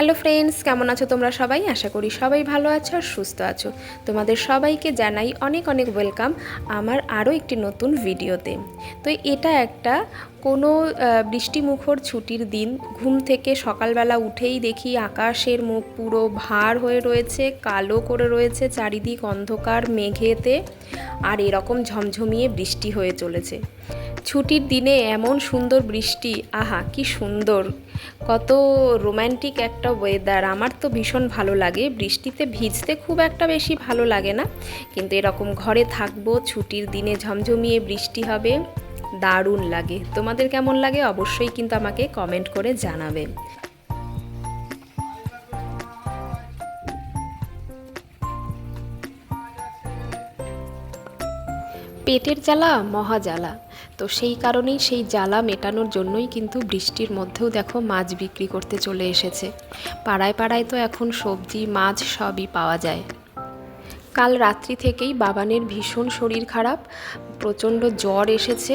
Hello friends কেমন আছো তোমরা সবাই? আশা করি সবাই ভালো আছো আর সুস্থ আছো। তোমাদের সবাইকে জানাই অনেক অনেক ওয়েলকাম আমার আরও একটি নতুন ভিডিওতে। তো এটা একটা কোনো বৃষ্টিমুখর ছুটির দিন। ঘুম থেকে সকালবেলা উঠেই দেখি আকাশের মুখ পুরো ভার হয়ে রয়েছে, কালো করে রয়েছে চারিদিক অন্ধকার মেঘেতে। আর এরকম ঝমঝমিয়ে বৃষ্টি হয়ে চলেছে। ছুটির দিনে এমন সুন্দর বৃষ্টি, আহা, কি সুন্দর। কত রোম্যান্টিক একটা ওয়েদার আমার তো ভীষণ ভালো লাগে। বৃষ্টিতে ভিজতে খুব একটা বেশি ভালো লাগে না। কিন্তু এরকম ঘরে থাকব, ছুটির দিনে ঝমঝমিয়ে বৃষ্টি হবে, দারুণ লাগে। তোমাদের কেমন লাগে অবশ্যই কিন্তু আমাকে কমেন্ট করে জানাবে। পেটের জ্বালা, মহা জ্বালা। তো সেই কারণেই সেই জ্বালা মেটানোর জন্যই কিন্তু বৃষ্টির মধ্যেও দেখো মাছ বিক্রি করতে চলে এসেছে। পাড়ায় পাড়ায় তো এখন সবজি, মাছ সবই পাওয়া যায়। কাল রাত্রি থেকেই বাবানের ভীষণ শরীর খারাপ। প্রচণ্ড জ্বর এসেছে।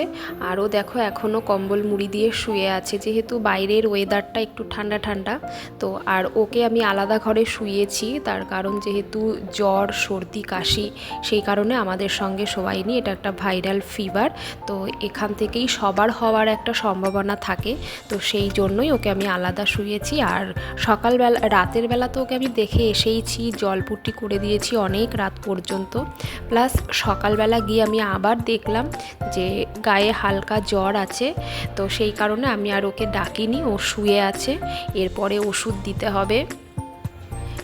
আরও দেখো, এখনও কম্বল মুড়ি দিয়ে শুয়ে আছে। যেহেতু বাইরের ওয়েদারটা একটু ঠান্ডা ঠান্ডা, তো আর ওকে আমি আলাদা ঘরে শুয়েছি। তার কারণ যেহেতু জ্বর, সর্দি, কাশি, সেই কারণে আমাদের সঙ্গে শোয়াইনি এটা একটা ভাইরাল ফিভার তো এখান থেকেই সবার হওয়ার একটা সম্ভাবনা থাকে। তো সেই জন্যই ওকে আমি আলাদা শুয়েছি। আর সকালবেলা, রাতের বেলা তো ওকে আমি দেখে এসেইছি জলপুট্টি করে দিয়েছি অনেক রাত পর্যন্ত। প্লাস সকালবেলা গিয়ে আমি আবার দেখলাম যে গায়ে হালকা জ্বর আছে, তো সেই কারণে আমি আর ওকে ডাকিনি, ও শুয়ে আছে, এরপরে ওষুধ দিতে হবে।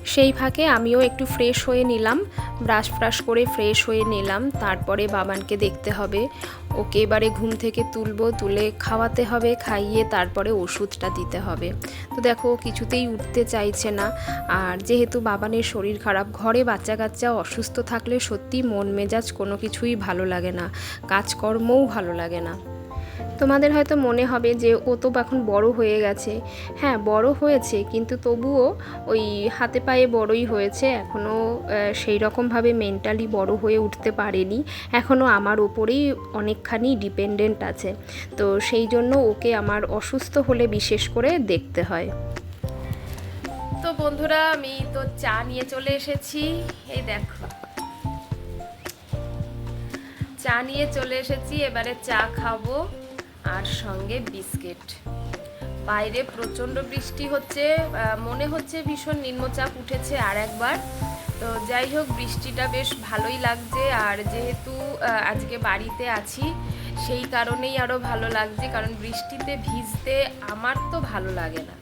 সেই ফাঁকে আমিও একটু ফ্রেশ হয়ে নিলাম ব্রাশ ফ্রাশ করে ফ্রেশ হয়ে নিলাম, তারপরে বাবানকে দেখতে হবে। ওকে এবারে ঘুম থেকে তুলবো, তুলে খাওয়াতে হবে, খাইয়ে তারপরে ওষুধটা দিতে হবে। তো দেখো কিছুতেই উঠতে চাইছে না। আর যেহেতু বাবানের শরীর খারাপ, ঘরে বাচ্চা কাচ্চা অসুস্থ থাকলে সত্যি মন মেজাজ কোনো কিছুই ভালো লাগে না। কাজকর্মও ভালো লাগে না। তোমাদের হয়তো মনে হবে যে ও তো এখন বড় হয়ে গেছে। হ্যাঁ বড় হয়েছে, কিন্তু তবুও ওই হাতে পায়ে বড়ই হয়েছে। এখনও সেই রকমভাবে মেন্টালি বড় হয়ে উঠতে পারেনি। এখনও আমার ওপরেই অনেকখানি ডিপেন্ডেন্ট আছে। তো সেই জন্য ওকে আমার অসুস্থ হলে বিশেষ করে দেখতে হয়। তো বন্ধুরা, আমি তো চা নিয়ে চলে এসেছি। এই দেখো। চা নিয়ে চলে এসেছি, এবারে চা খাব। আর সঙ্গে বিস্কিট। বাইরে প্রচণ্ড বৃষ্টি হচ্ছে মনে হচ্ছে ভীষণ নিম্নচাপ উঠেছে আর একবার। তো যাই হোক, বৃষ্টিটা বেশ ভালোই লাগছে আর যেহেতু আজকে বাড়িতে আছি, সেই কারণেই আরও ভালো লাগছে, কারণ বৃষ্টিতে ভিজতে আমার তো ভালো লাগে না।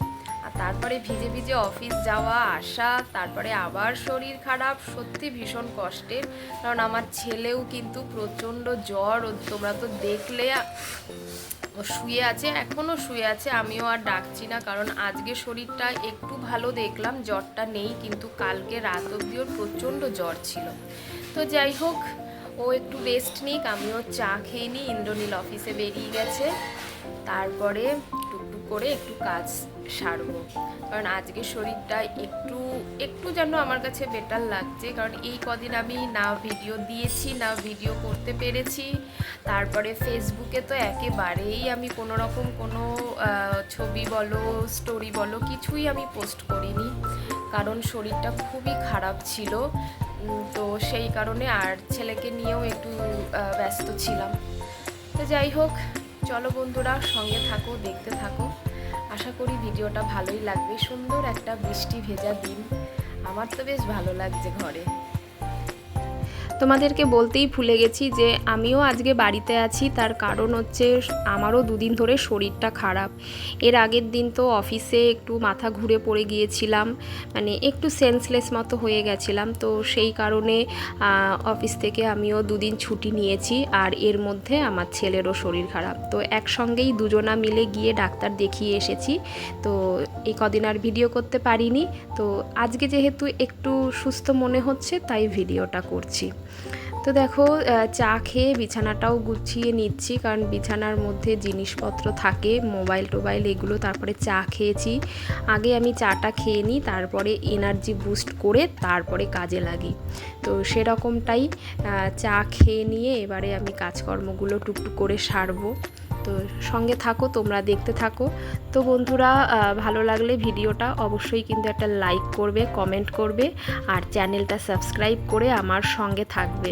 তারপরে ভিজে ভিজে অফিস যাওয়া, আসা, তারপরে আবার শরীর খারাপ, সত্যি ভীষণ কষ্টের। কারণ আমার ছেলেও কিন্তু প্রচণ্ড জ্বর, ও তোমরা তো দেখলে, ও শুয়ে আছে এখনও শুয়ে আছে, আমিও আর ডাকছি না, কারণ আজকে শরীরটা একটু ভালো দেখলাম, জ্বরটা নেই, কিন্তু কালকে রাত অবধি ওর প্রচণ্ড জ্বর ছিল। তো যাই হোক, ও একটু রেস্ট নিক, আমিও চা খেয়ে নিই, ইন্দ্রনীল অফিসে বেরিয়ে গেছে। তারপরে টুকটুক করে একটু কাজ সারবো। কারণ আজকে শরীরটা একটু একটু যেন আমার কাছে বেটার লাগছে। কারণ এই কদিন আমি না ভিডিও দিয়েছি, না ভিডিও করতে পেরেছি। তারপরে ফেসবুকে তো একেবারেই আমি কোনো রকম কোনো ছবি বলো স্টোরি বলো, কিছুই আমি পোস্ট করিনি। কারণ শরীরটা খুবই খারাপ ছিল। তো সেই কারণে আর ছেলেকে নিয়েও একটু ব্যস্ত ছিলাম। তো যাই হোক, চলো বন্ধুরা, সঙ্গে থাকো, দেখতে থাকো। আশা করি ভিডিওটা ভালোই লাগবে। সুন্দর একটা বৃষ্টি ভেজা দিন। আমার তো বেশ ভালো লাগছে ঘরে। তোমাদেরকে বলতেই ভুলে গেছি যে আমিও আজকে বাড়িতে আছি, তার কারণ হচ্ছে আমারও দুদিন ধরে শরীরটা খারাপ। এর আগের দিন তো অফিসে একটু মাথা ঘুরে পড়ে গিয়েছিলাম মানে একটু সেন্সলেস মতো হয়ে গেছিলাম, তো সেই কারণে অফিস থেকে আমিও দুদিন ছুটি নিয়েছি, আর এর মধ্যে আমার ছেলেরও শরীর খারাপ। তো একসঙ্গেই দুজনা মিলে গিয়ে ডাক্তার দেখিয়ে এসেছি, তো এই কদিন আর ভিডিও করতে পারিনি, তো আজকে যেহেতু একটু সুস্থ মনে হচ্ছে, তাই ভিডিওটা করছি। তো দেখো চা খেয়ে বিছানাটাও গুছিয়ে নিচ্ছি, কারণ বিছানার মধ্যে জিনিসপত্র থাকে, মোবাইল টোবাইল এগুলো, তারপরে চা খেয়েছি। আগে আমি চাটা খেয়ে নিই, তারপরে এনার্জি বুস্ট করে তারপরে কাজে লাগি। তো সেরকমটাই চা খেয়ে নিয়ে এবারে আমি কাজকর্মগুলো টুকটুক করে সারবো। তো সঙ্গে থাকো, তোমরা দেখতে থাকো। তো বন্ধুরা ভালো লাগলে ভিডিওটা অবশ্যই কিন্তু একটা লাইক করবে কমেন্ট করবে, আর চ্যানেলটা সাবস্ক্রাইব করে আমার সঙ্গে থাকবে।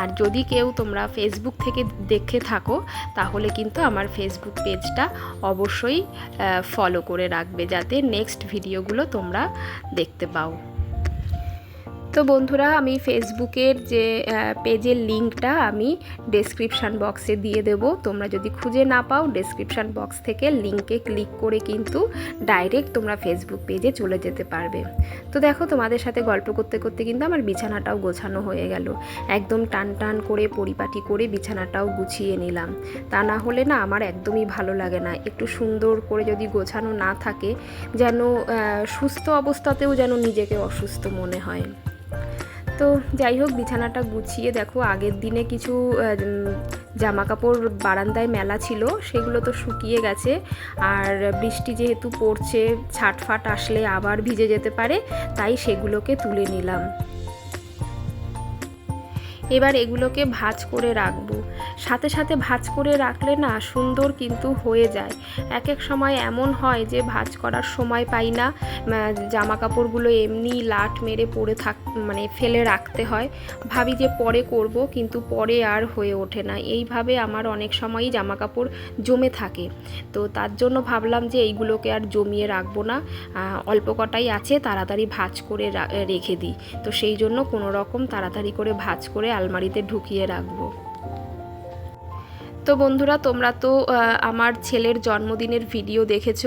আর যদি কেউ তোমরা ফেসবুক থেকে দেখে থাকো, তাহলে কিন্তু আমার ফেসবুক পেজটা অবশ্যই ফলো করে রাখবে, যাতে নেক্সট ভিডিওগুলো তোমরা দেখতে পাও। তো বন্ধুরা, আমি ফেসবুকের যে পেজের লিঙ্কটা আমি ডেসক্রিপশান বক্সে দিয়ে দেব। তোমরা যদি খুঁজে না পাও ডেসক্রিপশান বক্স থেকে লিঙ্কে ক্লিক করে কিন্তু ডাইরেক্ট তোমরা ফেসবুক পেজে চলে যেতে পারবে। তো দেখো, তোমাদের সাথে গল্প করতে করতে কিন্তু আমার বিছানাটাও গোছানো হয়ে গেল। একদম টান টান করে, পরিপাটি করে বিছানাটাও গুছিয়ে নিলাম। তা না হলে না আমার একদমই ভালো লাগে না। একটু সুন্দর করে যদি গোছানো না থাকে, যেন সুস্থ অবস্থাতেও যেন নিজেকে অসুস্থ মনে হয়। তো যাই হোক, বিছানাটা গুছিয়ে দেখো, আগের দিনে কিছু জামা কাপড় বারান্দায় মেলা ছিল, সেগুলো তো শুকিয়ে গেছে। আর বৃষ্টি যেহেতু পড়ছে, ছাটফাট আসলে আবার ভিজে যেতে পারে, তাই সেগুলোকে তুলে নিলাম। এবার এগুলোকে ভাজ করে রাখব। সাথে সাথে ভাজ করে রাখলে না সুন্দর কিন্তু হয়ে যায়। এক এক সময় এমন হয় যে, ভাজ করার সময় পাই না। জামা কাপড়গুলো এমনি লাট মেরে পরে থাক মানে ফেলে রাখতে হয়। ভাবি যে, পরে করব, কিন্তু পরে আর হয়ে ওঠে না। এইভাবে আমার অনেক সময়ই জামা কাপড় জমে থাকে। তো তার জন্য ভাবলাম যে, এইগুলোকে আর জমিয়ে রাখব না। অল্প কটাই আছে, তাড়াতাড়ি ভাজ করে রেখে দিই। তো সেই জন্য কোনো রকম তাড়াতাড়ি করে ভাজ করে আলমারিতে ঢুকিয়ে রাখব। তো বন্ধুরা তোমরা তো আমার ছেলের জন্মদিনের ভিডিও দেখেছ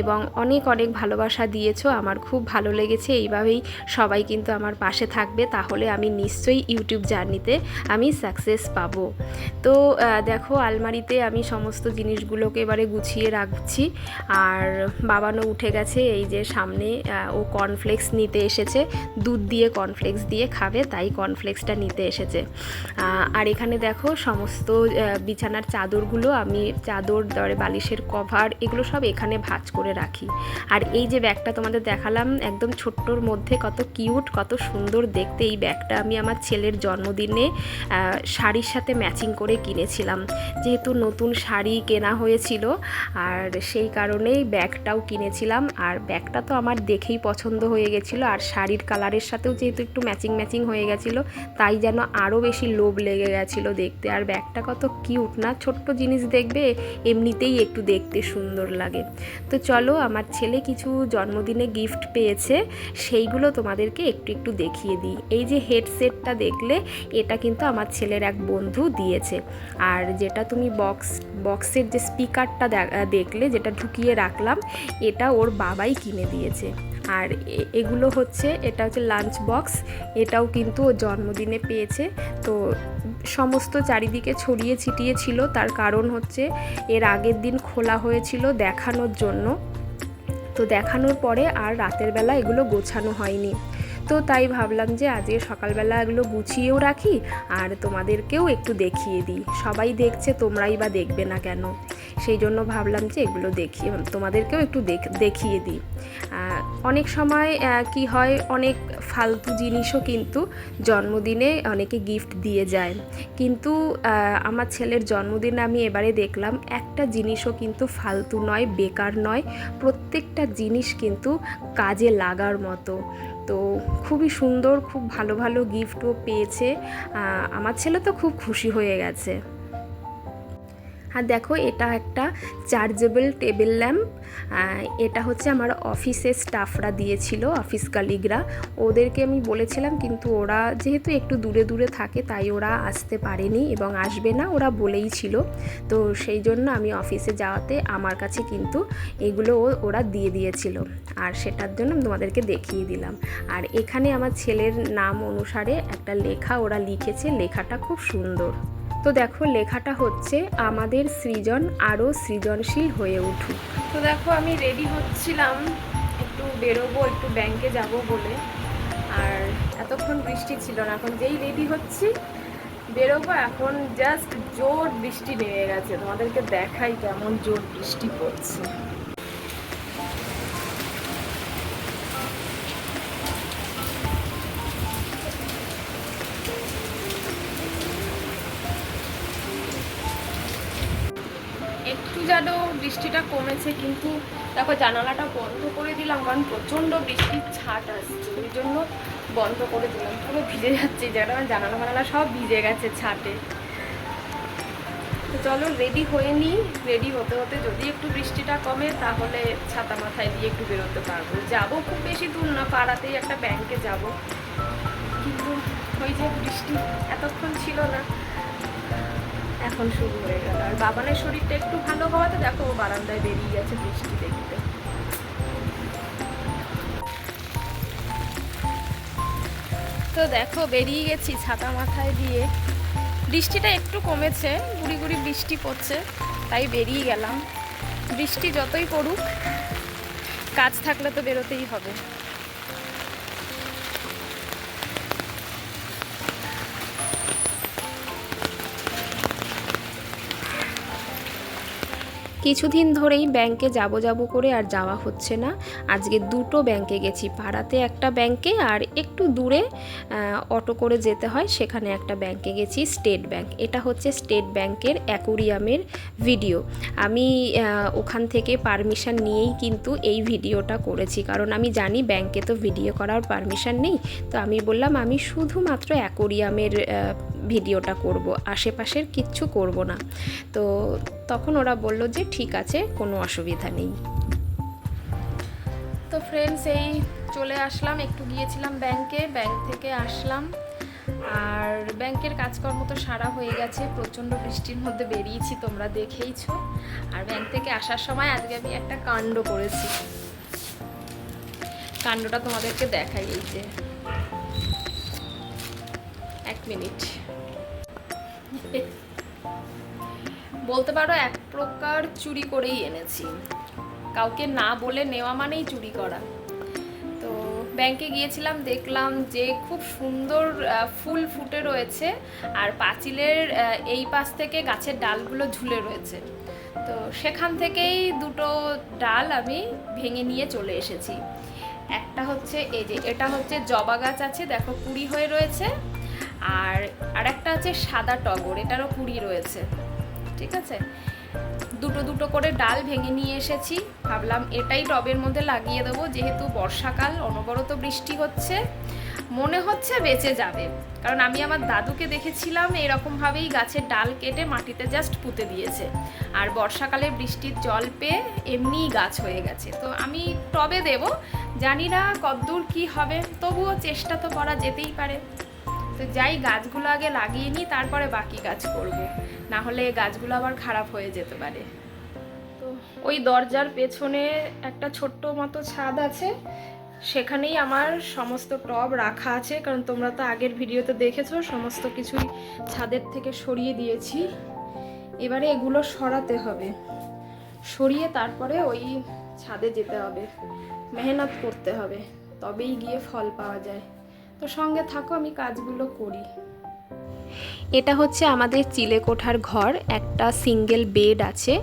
এবং অনেক অনেক ভালোবাসা দিয়েছ। আমার খুব ভালো লেগেছে। এইভাবেই সবাই কিন্তু আমার পাশে থাকবে। তাহলে আমি নিশ্চয়ই ইউটিউব জার্নিতে আমি সাকসেস পাবো। তো দেখো আলমারিতে আমি সমস্ত জিনিসগুলোকে এবারে গুছিয়ে রাখছি। আর বাবানও উঠে গেছে এই যে সামনে ও কর্নফ্লেক্স নিতে এসেছে। দুধ দিয়ে কর্নফ্লেক্স দিয়ে খাবে তাই কর্নফ্লেক্সটা নিতে এসেছে। আর এখানে দেখো সমস্ত আহ, বিছানার চাদরগুলো আমি চাদর দরে বালিশের কভার, এগুলো সব এখানে ভাঁজ করে রাখি। আর এই যে ব্যাগটা তোমাদের দেখালাম, একদম ছোট্টর মধ্যে কত কিউট, কত সুন্দর দেখতে এই ব্যাগটা আমি আমার ছেলের জন্মদিনে শাড়ির সাথে ম্যাচিং করে কিনেছিলাম। যেহেতু নতুন শাড়ি কেনা হয়েছিল, আর সেই কারণেই ব্যাগটাও কিনেছিলাম। আর ব্যাগটা তো আমার দেখেই পছন্দ হয়ে গেছিল, আর শাড়ির কালারের সাথেও যেহেতু একটু ম্যাচিং ম্যাচিং হয়ে গেছিল, তাই যেন আরও বেশি লোভ লেগে গেছিল দেখতে। আর ব্যাগটা কত কিউট না, ছোট্ট জিনিস দেখবে, এমনিতেই একটু দেখতে সুন্দর লাগে। তো চলো, আমার ছেলে কিছু জন্মদিনে গিফট পেয়েছে, সেইগুলো তোমাদেরকে একটু একটু দেখিয়ে দিই। এই যে হেডসেটটা দেখলে, এটা কিন্তু আমার ছেলের এক বন্ধু দিয়েছে। আর যেটা তুমি বক্স বক্সের যে স্পিকারটা দেখলে, যেটা ঢুকিয়ে রাখলাম, এটা ওর বাবাই কিনে দিয়েছে। আর এগুলো হচ্ছে, এটা হচ্ছে লাঞ্চ বক্স এটাও কিন্তু ও জন্মদিনে পেয়েছে। তো সমস্ত চারিদিকে ছড়িয়ে ছিটিয়ে ছিল, তার কারণ হচ্ছে এর আগের দিন খোলা হয়েছিল দেখানোর জন্য। তো দেখানোর পরে আর রাতের বেলা এগুলো গোছানো হয়নি। তো তাই ভাবলাম যে আজকে সকালবেলা এগুলো গুছিয়েও রাখি আর তোমাদেরকেও একটু দেখিয়ে দিই। সবাই দেখছে, তোমরাই বা দেখবে না কেন? সেই জন্য ভাবলাম যে এগুলো দেখিয়ে তোমাদেরকেও একটু দেখ- দেখিয়ে দিই। অনেক সময় কি হয়, অনেক ফালতু জিনিসও কিন্তু জন্মদিনে অনেকে গিফট দিয়ে যায়। কিন্তু আমার ছেলের জন্মদিনে আমি এবারে দেখলাম, একটা জিনিসও কিন্তু ফালতু নয়, বেকার নয়, প্রত্যেকটা জিনিস কিন্তু কাজে লাগার মতো। তো খুবই সুন্দর, খুব ভালো ভালো গিফটও পেয়েছে। আমার ছেলে তো খুব খুশি হয়ে গেছে। আর দেখো, এটা একটা চার্জেবল টেবিল ল্যাম্প এটা হচ্ছে আমার অফিসের স্টাফরা দিয়েছিল অফিস কালিগরা ওদেরকে আমি বলেছিলাম, কিন্তু ওরা যেহেতু একটু দূরে দূরে থাকে, তাই ওরা আসতে পারেনি এবং আসবে না, ওরা বলেই ছিল। তো সেই জন্য আমি অফিসে যাওয়াতে আমার কাছে কিন্তু এগুলো ওরা দিয়ে দিয়েছিল। আর সেটার জন্য আমি তোমাদেরকে দেখিয়ে দিলাম। আর এখানে আমার ছেলের নাম অনুসারে একটা লেখা ওরা লিখেছে, লেখাটা খুব সুন্দর। তো দেখো লেখাটা হচ্ছে আমাদের সৃজন আরও সৃজনশীল হয়ে উঠুক। তো দেখো আমি রেডি হচ্ছিলাম, একটু বেরোবো, একটু ব্যাংকে যাব বলে। আর এতক্ষণ বৃষ্টি ছিল না, এখন যেই রেডি হচ্ছি, বেরোবো, এখন জাস্ট জোর বৃষ্টি নেমে গেছে। তোমাদেরকে দেখাই কেমন জোর বৃষ্টি পড়ছে। বৃষ্টিটা কমেছে, কিন্তু দেখো জানালাটা বন্ধ করে দিলাম, কারণ প্রচণ্ড বৃষ্টির ছাট আসছে। ওই জন্য বন্ধ করে দিলাম, পুরো ভিজে যাচ্ছে যেটা জানালা ফানালা সব ভিজে গেছে ছাটে। তো চলো রেডি হয়ে নিই রেডি হতে হতে যদি একটু বৃষ্টিটা কমে, তাহলে ছাতা মাথায় দিয়ে একটু বেরোতে পারব। যাব খুব বেশি দূর না, পাড়াতেই একটা ব্যাংকে যাব। কিন্তু ওই যে বৃষ্টি এতক্ষণ ছিল না এখন শুরু হয়ে গেল। আর বাবানের শরীরটা একটু ভালো হওয়াতে দেখো ও বারান্দায় বেরিয়ে গেছে বৃষ্টি দেখতে। তো দেখো বেরিয়ে গেছি ছাতা মাথায় দিয়ে। বৃষ্টিটা একটু কমেছে, গুড়ি গুড়ি বৃষ্টি পড়ছে, তাই বেরিয়ে গেলাম। বৃষ্টি যতই পড়ুক, কাজ থাকলে তো বেরোতেই হবে। কিছুদিন ধরেই ব্যাংকে যাব যাব করে আর যাওয়া হচ্ছে না। আজকে দুটো ব্যাংকে গেছি পাড়াতে একটা ব্যাংকে আর একটু দূরে অটো করে যেতে হয়, সেখানে একটা ব্যাংকে গেছি, স্টেট ব্যাংক। এটা হচ্ছে স্টেট ব্যাংকের অ্যাকুরিয়ামের ভিডিও। আমি ওখান থেকে পারমিশন নিয়েই কিন্তু এই ভিডিওটা করেছি, কারণ আমি জানি ব্যাংকে তো ভিডিও করার পারমিশন নেই। তো আমি বললাম, আমি শুধুমাত্র অ্যাকোরিয়ামের ভিডিওটা করব, আশেপাশের কিচ্ছু করব না। তো তখন ওরা বলল যে ঠিক আছে, কোনো অসুবিধা নেই। তো ফ্রেন্ডস এই চলে আসলাম, একটু গিয়েছিলাম ব্যাংকে ব্যাংক থেকে আসলাম। আর ব্যাংকের কাজকর্ম তো সারা হয়ে গেছে, প্রচণ্ড বৃষ্টির মধ্যে বেরিয়েছি, তোমরা দেখেইছো। আর ব্যাংক থেকে আসার সময় আজকে আমি একটা কাণ্ড করেছি। কাণ্ডটা তোমাদেরকে দেখাই এই যে। এক মিনিট। বলতে পারো এক প্রকার চুরি করেই এনেছি। কাউকে না বলে নেওয়া মানেই চুরি করা। তো ব্যাংকে গিয়েছিলাম, দেখলাম যে খুব সুন্দর ফুল ফুটে রয়েছে আর পাঁচিলের এই পাশ থেকে গাছের ডালগুলো ঝুলে রয়েছে। তো সেখান থেকেই দুটো ডাল আমি ভেঙে নিয়ে চলে এসেছি। একটা হচ্ছে, এই যে এটা হচ্ছে জবা গাছ আছে, দেখো কুড়ি হয়ে রয়েছে। আর আরেকটা আছে সাদা টগর, এটারও কুড়ি রয়েছে। ঠিক আছে? দুটো দুটো করে ডাল ভেঙে নিয়ে এসেছি। ভাবলাম এটাই টবের মধ্যে লাগিয়ে দেবো। যেহেতু বর্ষাকাল, অনবরত বৃষ্টি হচ্ছে, মনে হচ্ছে বেঁচে যাবে। কারণ আমি আমার দাদুকে দেখেছিলাম, এরকমভাবেই গাছের ডাল কেটে মাটিতে জাস্ট পুঁতে দিয়েছে। আর বর্ষাকালে বৃষ্টির জল পেয়ে এমনিই গাছ হয়ে গেছে। তো আমি টবে দেব। জানি না কদ্দূর কি হবে, তবুও চেষ্টা তো করা যেতেই পারে। তো যাই, গাছগুলো আগে লাগিয়ে নিই, তারপরে বাকি গাছ করব। না হলে গাছগুলো আবার খারাপ হয়ে যেতে পারে। তো ওই দরজার পেছনে একটা ছোট্ট মতো ছাদ আছে। সেখানেই আমার সমস্ত টব রাখা আছে, কারণ তোমরা তো আগের ভিডিওতে দেখেছ, সমস্ত কিছুই ছাদের থেকে সরিয়ে দিয়েছি। এবারে এগুলো সরাতে হবে। সরিয়ে তারপরে ওই ছাদে যেতে হবে। মেহনত করতে হবে, তবেই গিয়ে ফল পাওয়া যায়। তো সঙ্গে থাকো, আমি কাজগুলো করি। এটা হচ্ছে আমাদের চিলে কোঠার ঘর, একটা সিঙ্গেল বেড আছে।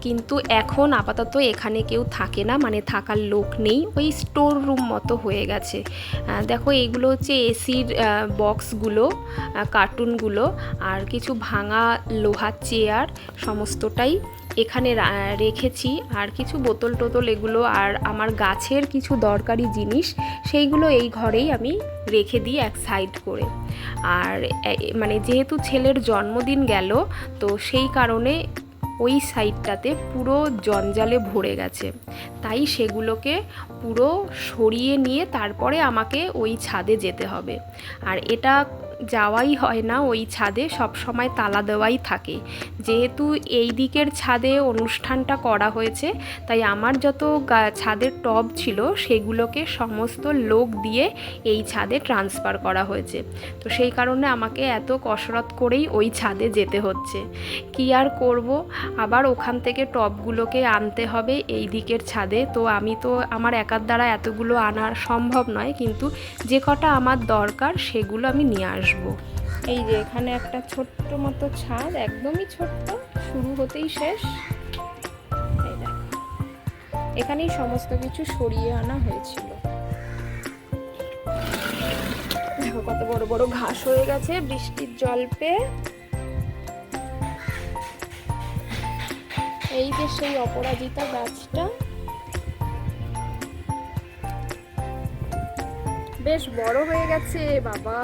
কিন্তু এখন আপাতত এখানে কেউ থাকে না মানে থাকার লোক নেই। ওই স্টোর রুম মতো হয়ে গেছে। দেখো এইগুলো হচ্ছে এসির বক্সগুলো কার্টুনগুলো আর কিছু ভাঙা লোহার চেয়ার সমস্তটাই এখানে রেখেছি। আর কিছু বোতল টোতল এগুলো আর আমার গাছের কিছু দরকারি জিনিস সেইগুলো এই ঘরেই আমি রেখে দিই এক সাইড করে। আর মানে যেহেতু ছেলের জন্মদিন গেল, তো সেই কারণে ওই সাইডটাতে পুরো জঞ্জালে ভরে গেছে। তাই সেগুলোকে পুরো সরিয়ে নিয়ে তারপরে আমাকে ওই ছাদে যেতে হবে। আর এটা যাওয়াই হয় না, ওই ছাদে সব সময় তালা দেওয়াই থাকে। যেহেতু এই দিকের ছাদে অনুষ্ঠানটা করা হয়েছে, তাই আমার যত ছাদের টব ছিল, সেগুলোকে সমস্ত লোক দিয়ে এই ছাদে ট্রান্সফার করা হয়েছে। তো সেই কারণে আমাকে এত কসরত করেই ওই ছাদে যেতে হচ্ছে। কি আর করব? আবার ওখান থেকে টবগুলোকে আনতে হবে এই দিকের ছাদে। তো আমি তো আমার একার দ্বারা এতগুলো আনা সম্ভব নয়, কিন্তু যে কটা আমার দরকার সেগুলো আমি নিয়ে আসব। এই যে এখানে একটা ছোট্ট মতো ছাদ, একদমই ছোট্ট, শুরু হতেই শেষ। এখানেই সমস্ত কিছু সরিয়ে আনা হয়েছিল। দেখো কত বড় বড় ঘাস হয়ে গেছে বৃষ্টির জল পেয়ে। এই যে সেই অপরাজিতা গাছটা। বেশ বড় হয়ে গেছে, বাবা।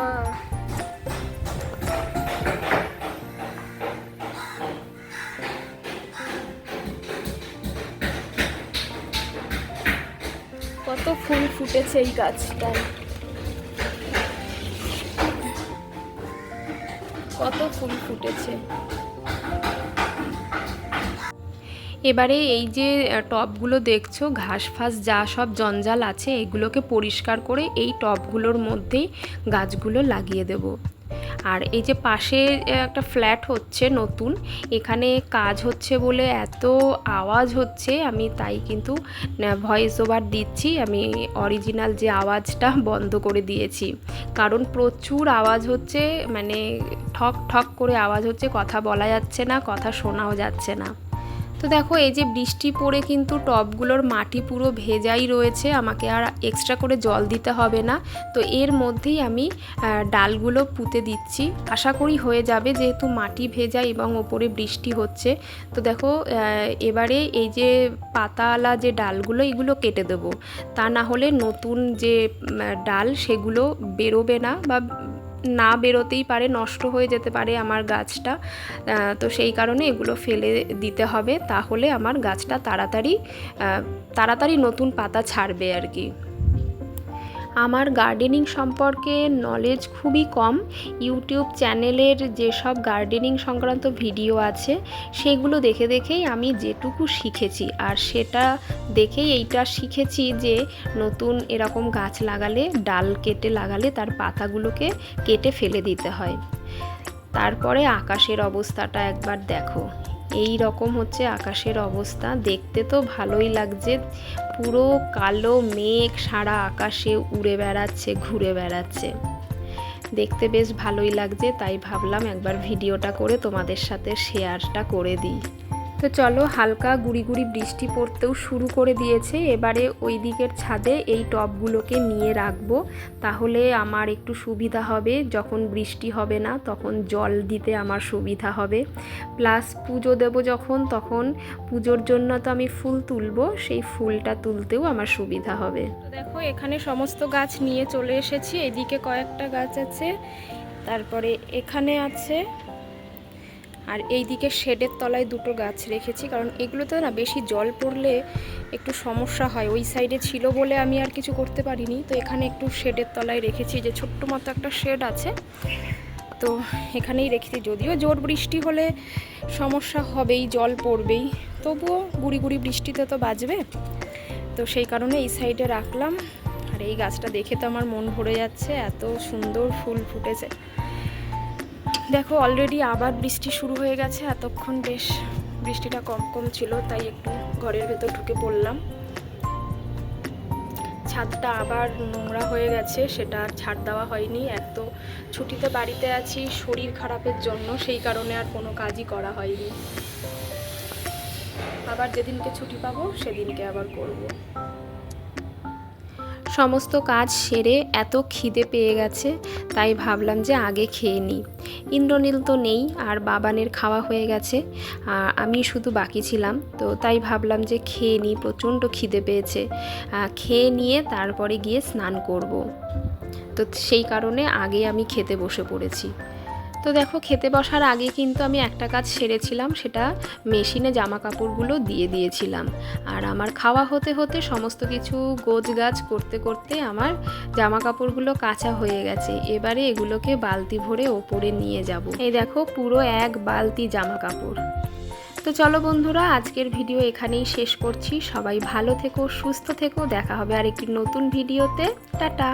ফুল ফুটেছে এই গাছটায়। কত ফুল ফুটেছে। এবারে এই যে টবগুলো দেখছ, ঘাস ফাঁস যা সব জঞ্জাল আছে, এগুলোকে পরিষ্কার করে এই টবগুলোর মধ্যেই গাছগুলো লাগিয়ে দেব। আর এই যে পাশে একটা ফ্ল্যাট হচ্ছে নতুন। এখানে কাজ হচ্ছে বলে এত আওয়াজ হচ্ছে, আমি তাই কিন্তু ভয়েস ওভার দিচ্ছি। আমি অরিজিনাল যে আওয়াজটা বন্ধ করে দিয়েছি। কারণ প্রচুর আওয়াজ হচ্ছে মানে ঠক ঠক করে আওয়াজ হচ্ছে, কথা বলা যাচ্ছে না, কথা শোনাও যাচ্ছে না। তো দেখো, এই যে বৃষ্টি পড়ে কিন্তু টবগুলোর মাটি পুরো ভেজাই রয়েছে, আমাকে আর এক্সট্রা করে জল দিতে হবে না। তো এর মধ্যেই আমি ডালগুলো পুঁতে দিচ্ছি। আশা করি হয়ে যাবে, যেহেতু মাটি ভেজা এবং ওপরে বৃষ্টি হচ্ছে। তো দেখো এবারে এই যে পাতাওয়ালা যে ডালগুলো, এগুলো কেটে দেবো। তা না হলে নতুন যে ডাল, সেগুলো বেরোবে না বা না বেরোতেই পারে, নষ্ট হয়ে যেতে পারে আমার গাছটা। তো সেই কারণে এগুলো ফেলে দিতে হবে, তাহলে আমার গাছটা তাড়াতাড়ি তাড়াতাড়ি নতুন পাতা ছাড়বে আর কি। আমার গার্ডেনিং সম্পর্কে নলেজ খুবই কম। ইউটিউব চ্যানেলের যেসব গার্ডেনিং সংক্রান্ত ভিডিও আছে, সেগুলো দেখে দেখেই আমি যেটুকু শিখেছি। আর সেটা দেখেই এইটা শিখেছি যে নতুন এরকম গাছ লাগালে, ডাল কেটে লাগালে তার পাতাগুলোকে কেটে ফেলে দিতে হয়। তারপরে আকাশের অবস্থাটা একবার দেখো। এই রকম হচ্ছে আকাশের অবস্থা। দেখতে তো ভালোই লাগছে। পুরো কালো মেঘ সারা আকাশে উড়ে বেড়াচ্ছে, ঘুরে বেড়াচ্ছে। দেখতে বেশ ভালোই লাগছে, তাই ভাবলাম একবার ভিডিওটা করে তোমাদের সাথে শেয়ারটা করে দিই। তো চলো হালকা গুড়ি গুড়ি বৃষ্টি পড়তেও শুরু করে দিয়েছে। এবারে ওই দিকের ছাদে এই টবগুলোকে নিয়ে রাখব। তাহলে আমার একটু সুবিধা হবে। যখন বৃষ্টি হবে না, তখন জল দিতে আমার সুবিধা হবে। প্লাস পুজো দেব যখন, তখন পুজোর জন্য তো আমি ফুল তুলবো। সেই ফুলটা তুলতেও আমার সুবিধা হবে। দেখো, এখানে সমস্ত গাছ নিয়ে চলে এসেছি। এদিকে কয়েকটা গাছ আছে। তারপরে এখানে আছে আর এই দিকে শেডের তলায় দুটো গাছ রেখেছি, কারণ এগুলোতে না বেশি জল পড়লে একটু সমস্যা হয়। ওই সাইডে ছিল বলে আমি আর কিছু করতে পারিনি। তো এখানে একটু শেডের তলায় রেখেছি, যে ছোট্ট মতো একটা শেড আছে। তো এখানেই রেখেছি, যদিও জোর বৃষ্টি হলে সমস্যা হবেই, জল পড়বেই। তবুও গুড়ি গুড়ি বৃষ্টিতে তো বাজবে। তো সেই কারণে এই সাইডে রাখলাম। আর এই গাছটা দেখে তো আমার মন ভরে যাচ্ছে, এত সুন্দর ফুল ফুটেছে। দেখো অলরেডি আবার বৃষ্টি শুরু হয়ে গেছে। এতক্ষণ বেশ বৃষ্টিটা কম কম ছিল, তাই একটু ঘরের ভেতর ঢুকে পড়লাম। ছাদটা আবার নোংরা হয়ে গেছে, সেটা আর ছাড় দেওয়া হয়নি। এত ছুটিতে বাড়িতে আছি, শরীর খারাপের জন্য, সেই কারণে আর কোনো কাজই করা হয়নি। আবার যেদিনকে ছুটি পাবো, সেদিনকে আবার করব। সমস্ত কাজ সেরে এত খিদে পেয়ে গেছে, তাই ভাবলাম যে আগে খেয়ে নিই। ইন্দ্রনীল তো নেই, আর বাবানের খাওয়া হয়ে গেছে আমি শুধু বাকি ছিলাম, তো তাই ভাবলাম যে খেয়ে নিই, প্রচণ্ড খিদে পেয়েছে। খেয়ে নিয়ে তারপরে গিয়ে স্নান করব। তো সেই কারণে আগে আমি খেতে বসে পড়েছি। তো দেখো, খেতে বসার আগে কিন্তু আমি একটা কাজ সেরেছিলাম, সেটা মেশিনে জামা কাপড়গুলো দিয়ে দিয়েছিলাম। আর আমার খাওয়া হতে হতে সমস্ত কিছু গোছ গাছ করতে করতে আমার জামা কাপড়গুলো কাঁচা হয়ে গেছে। এবারে এগুলোকে বালতি ভরে ওপরে নিয়ে যাব। এই দেখো, পুরো এক বালতি জামা কাপড় তো চলো বন্ধুরা, আজকের ভিডিও এখানেই শেষ করছি। সবাই ভালো থেকো, সুস্থ থেকো, দেখা হবে আর একটি নতুন ভিডিওতে। টাটা!